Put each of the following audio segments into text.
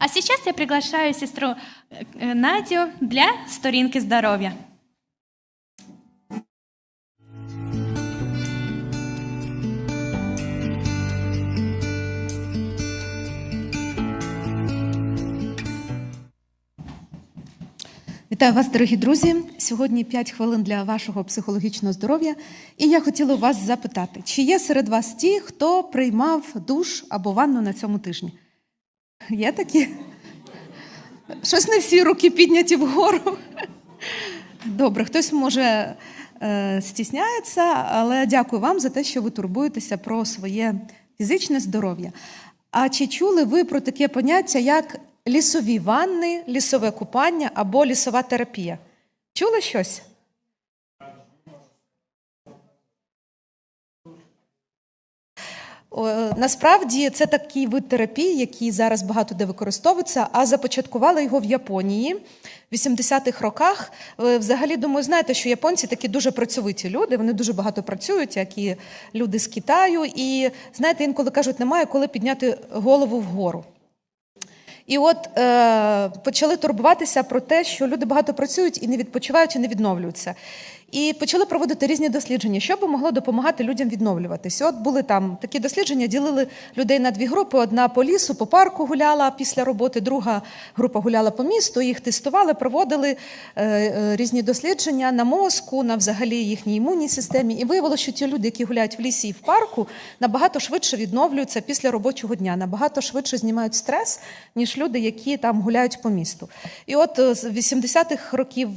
А сейчас я приглашаю сестру э, Надю для сторінки здоров'я. Вітаю вас, дорогі друзі. Сьогодні 5 хвилин для вашого психологічного здоров'я. І я хотіла вас запитати, чи є серед вас ті, хто приймав душ або ванну на цьому тижні? Є такі? Щось не всі руки підняті вгору. Добре, хтось може е, стісняється, але дякую вам за те, що ви турбуєтеся про своє фізичне здоров'я. А чи чули ви про таке поняття, як лісові ванни, лісове купання або лісова терапія? Чули щось? Насправді це такий вид терапії, який зараз багато де використовується, а започаткували його в Японії в 80-х роках. Взагалі думаю, знаєте, що японці такі дуже працьовиті люди. Вони дуже багато працюють, як і люди з Китаю. І знаєте, інколи кажуть, немає коли підняти голову вгору. І от е, почали турбуватися про те, що люди багато працюють і не відпочивають, і не відновлюються. І почали проводити різні дослідження, що би могло допомагати людям відновлюватися. От були там такі дослідження, ділили людей на дві групи: одна по лісу, по парку гуляла після роботи, друга група гуляла по місту. Їх тестували, проводили е, е, різні дослідження на мозку, на взагалі їхній імунній системі. І виявилося, що ті люди, які гуляють в лісі і в парку, набагато швидше відновлюються після робочого дня, набагато швидше знімають стрес, ніж люди, які там гуляють по місту. І от е, з 80-х років.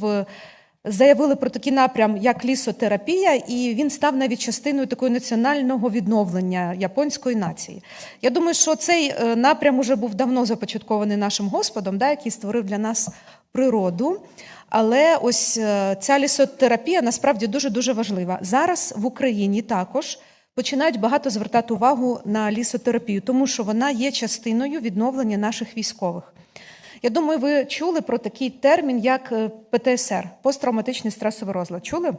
Заявили про такий напрям, як лісотерапія, і він став навіть частиною такого національного відновлення японської нації. Я думаю, що цей е, напрям уже був давно започаткований нашим Господом, да, який створив для нас природу. Але ось е, ця лісотерапія насправді дуже дуже важлива. Зараз в Україні також починають багато звертати увагу на лісотерапію, тому що вона є частиною відновлення наших військових. Я думаю, ви чули про такий термін, як е, ПТСР посттравматичний стресовий розлад. Чули?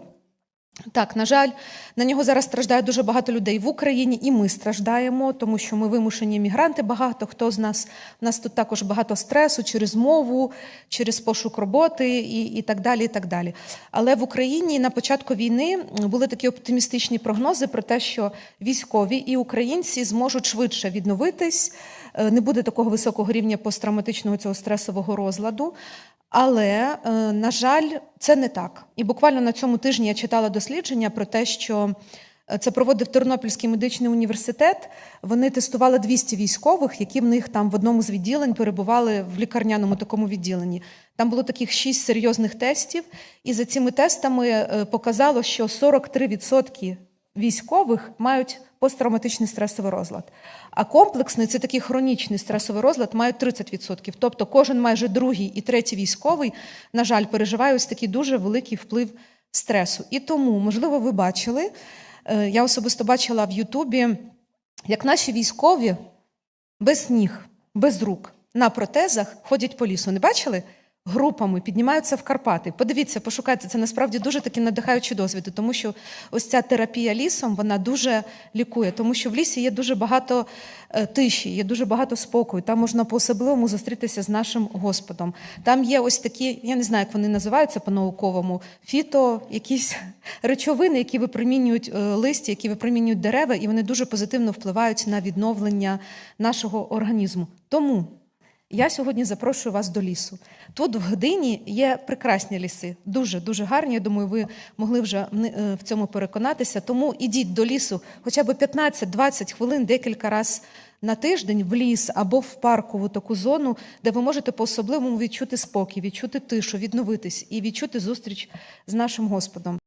Так, на жаль, на нього зараз страждає дуже багато людей в Україні, і ми страждаємо, тому що ми вимушені мігранти. Багато хто з нас у нас тут також багато стресу через мову, через пошук роботи і, і так далі. І так далі. Але в Україні на початку війни були такі оптимістичні прогнози про те, що військові і українці зможуть швидше відновитись. Е, Не буде такого високого рівня посттравматичного цього стресового розладу. Але, е, на жаль, це не так. І буквально на цьому тижні я читала дослідження про те, що е, це проводив Тернопільський медичний університет. Вони тестували 200 військових, які в них там в одному з відділень перебували в лікарняному такому відділенні. Там було таких шість серйозних тестів, і за цими тестами показало, що 43% військових мають посттравматичний стресовий розлад. А комплексний це такий хронічний стресовий розлад мають 30%. Тобто кожен майже другий і третій військовий, на жаль, переживає ось такий дуже великий вплив стресу. І тому, можливо, ви бачили, е, я особисто бачила в Ютубі, як наші військові без ніг, без рук, на протезах ходять по лісу. Не бачили? Групами піднімаються в Карпати. Подивіться, пошукайте, це насправді дуже такі надихаючі досвіди, тому що ось ця терапія лісом вона дуже лікує, тому що в лісі є дуже багато е, тиші, є дуже багато спокою. Там можна по-особливому зустрітися з нашим Господом. Там є ось такі, я не знаю, як вони називаються по-науковому, фіто, якісь речовини, які випромінюють е, листя, які випромінюють дерева, і вони дуже позитивно впливають на відновлення нашого організму. Тому я сьогодні запрошую вас до лісу. Тут в Гдині є прекрасні ліси, дуже дуже гарні. Я думаю, ви могли вже е, в цьому переконатися. Тому ідіть до лісу хоча б 15-20 хвилин декілька разів на тиждень в ліс або в паркову таку зону, де ви можете по-особливому відчути спокій, відчути тишу, відновитись і відчути зустріч з нашим Господом.